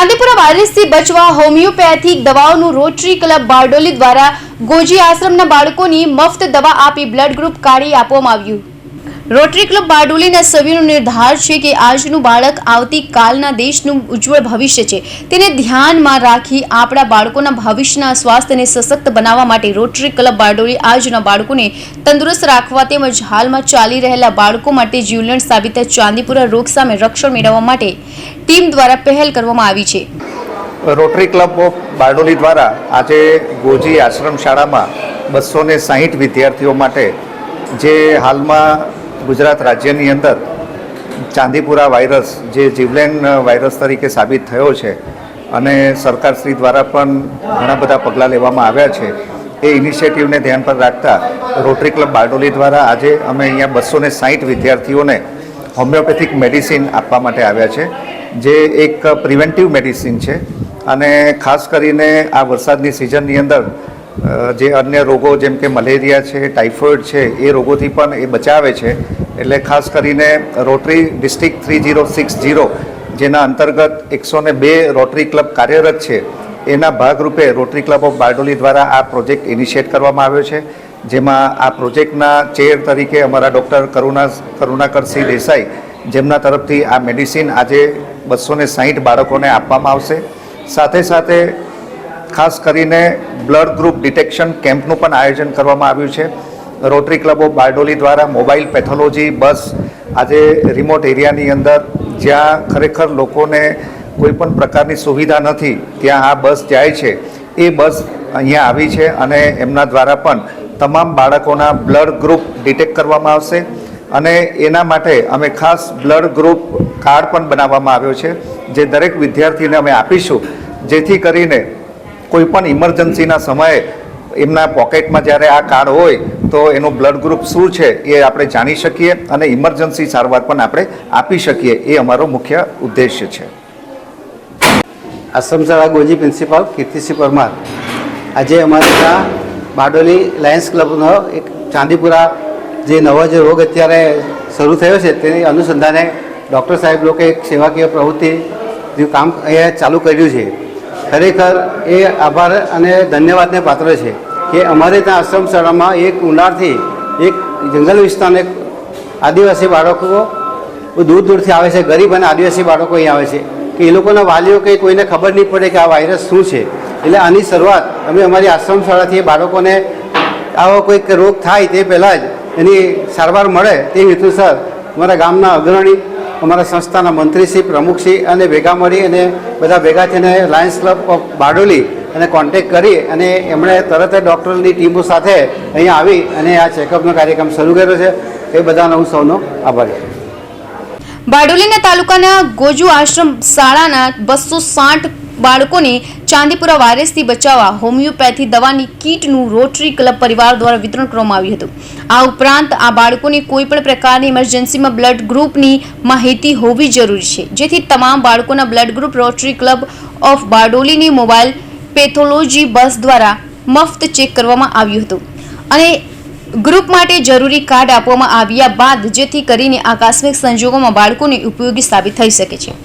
ચાંદીપુરા વાયરસથી બચવા હોમિયોપેથિક દવાઓનું રોટરી ક્લબ બારડોલી દ્વારા ગોજી આશ્રમના બાળકોની મફત દવા આપી બ્લડ ગ્રુપ કાઢી આપવામાં આવ્યું. રોટરી ક્લબ બારડોલીના સભ્યોનો નિર્ધાર છે કે આજનું બાળક આવતીકાલના દેશનું ઉજ્જવળ ભવિષ્ય છે. તેને ધ્યાનમાં રાખી આપણા બાળકોના ભવિષ્યના સ્વાસ્થ્યને સશક્ત બનાવવા માટે રોટરી ક્લબ બારડોલી આજના બાળકોને તંદુરસ્ત રાખવા તેમજ હાલમાં ચાલી રહેલા બાળકો માટે જીવલેણ સાબિત ચાંદીપુરા રોગ સામે રક્ષણ મેળવવા માટે ટીમ દ્વારા પહેલ કરવામાં આવી છે. રોટરી ક્લબ ઓફ બારડોલી દ્વારા આજે ગોજી આશ્રમ શાળામાં બસો ને સાહીઠ વિદ્યાર્થીઓ માટે જે હાલમાં ગુજરાત રાજ્યની અંદર ચાંદીપુરા વાયરસ જે જીવલેણ વાયરસ તરીકે સાબિત થયો છે અને સરકારશ્રી દ્વારા પણ ઘણા બધા પગલાં લેવામાં આવ્યા છે. એ ઇનિશિયેટિવને ધ્યાન પર રાખતા રોટરી ક્લબ બારડોલી દ્વારા આજે અમે અહીંયા બસો ને સાહીઠ વિદ્યાર્થીઓને હોમિયોપેથિક મેડિસિન આપવા માટે આવ્યા છે, જે એક પ્રિવેન્ટિવ મેડિસિન છે. અને ખાસ કરીને આ વરસાદની સિઝનની અંદર જે અન્ય રોગો જેમ કે મલેરિયા છે, ટાઇફોઇડ છે, એ રોગોથી પણ એ બચાવે છે. એટલે ખાસ કરીને Rotary district three zero six zero જેના અંતર્ગત એકસો ને બે રોટરી ક્લબ કાર્યરત છે, એના ભાગરૂપે રોટરી ક્લબ ઓફ બારડોલી દ્વારા આ પ્રોજેક્ટ ઇનિશિયેટ કરવામાં આવ્યો છે. જેમાં આ પ્રોજેક્ટના ચેર તરીકે અમારા ડૉક્ટર કરુણા કરુણાકરસિંહ દેસાઈ, જેમના તરફથી આ મેડિસિન આજે બસો ને સાહીઠ બાળકોને આપવામાં આવશે. સાથે સાથે ખાસ કરીને બ્લડ ગ્રુપ ડિટેક્શન કેમ્પનું પણ આયોજન કરવામાં આવ્યું છે. રોટરી ક્લબ બારડોલી દ્વારા મોબાઈલ પેથોલોજી બસ આજે રિમોટ એરિયાની અંદર જ્યાં ખરેખર લોકોને કોઈ પણ પ્રકારની સુવિધા નથી, ત્યાં આ બસ જાય છે. એ બસ અહીંયા આવી છે અને એમના દ્વારા પણ તમામ બાળકોના બ્લડ ગ્રુપ ડિટેક્ટ કરવામાં આવશે અને એના માટે અમે ખાસ બ્લડ ગ્રુપ કાર્ડ પણ બનાવવામાં આવ્યો છે, જે દરેક વિદ્યાર્થીને અમે આપીશું, જેથી કરીને કોઈ પણ ઇમરજન્સીના સમયે એમના પોકેટમાં જ્યારે આ કાર્ડ હોય, તો એનું બ્લડ ગ્રુપ શું છે એ આપણે જાણી શકીએ અને ઇમરજન્સી સારવાર પણ આપણે આપી શકીએ, એ અમારો મુખ્ય ઉદ્દેશ્ય છે. આશ્રમ શાળા ગોજી પ્રિન્સિપાલ કીર્તિસિંહ પરમાર. આજે અમારે ત્યાં બારડોલી લાયન્સ ક્લબનો એક ચાંદીપુરા જે નવો જે રોગ અત્યારે શરૂ થયો છે, તેની અનુસંધાને ડૉક્ટર સાહેબ લોકોએ એક સેવાકીય પ્રવૃત્તિ કામ અહીંયા ચાલુ કર્યું છે. ખરેખર એ આભાર અને ધન્યવાદને પાત્ર છે કે અમારે ત્યાં આશ્રમ શાળામાં એક ઉનાળથી એક જંગલ વિસ્તારને આદિવાસી બાળકો દૂર દૂરથી આવે છે, ગરીબ અને આદિવાસી બાળકો અહીં આવે છે કે એ લોકોના વાલીઓ કે કોઈને ખબર નહીં પડે કે આ વાયરસ શું છે. એટલે આની શરૂઆત અમે અમારી આશ્રમ શાળાથી એ બાળકોને આવો કોઈક રોગ થાય તે પહેલાં જ એની સારવાર મળે તે હેતુસર અમારા ગામના અગ્રણી અમારા સંસ્થાના મંત્રીશ્રી પ્રમુખશ્રી અને ભેગા મળી અને બધા ભેગા થઈને લાયન્સ ક્લબ ઓફ બારડોલી અને કોન્ટેક કરી અને એમણે તરત જ ડૉક્ટરની ટીમો સાથે અહીંયા આવી અને આ ચેકઅપનો કાર્યક્રમ શરૂ કર્યો છે. એ બધાનો હું સૌનો આભારી. બારડોલીના તાલુકાના ગોજુ આશ્રમ શાળાના બસો સાઠ બાળકોને ચાંદીપુરા વાયરસથી બચાવવા હોમિયોપેથી દવાની કીટનું રોટરી ક્લબ પરિવાર દ્વારા વિતરણ કરવામાં આવ્યું હતું. આ ઉપરાંત આ બાળકોને કોઈપણ પ્રકારની ઇમરજન્સીમાં બ્લડ ગ્રુપની માહિતી હોવી જરૂરી છે. જેથી તમામ બાળકોના blood group Rotary club of બારડોલીની mobile pathology bus દ્વારા મફત ચેક કરવામાં આવ્યું હતું. અને ગ્રુપ માટે જરૂરી કાર્ડ આપવામાં આવ્યા બાદ જેથી કરીને આકસ્મિક સંજોગોમાં બાળકોને ઉપયોગી સાબિત થઈ શકે છે.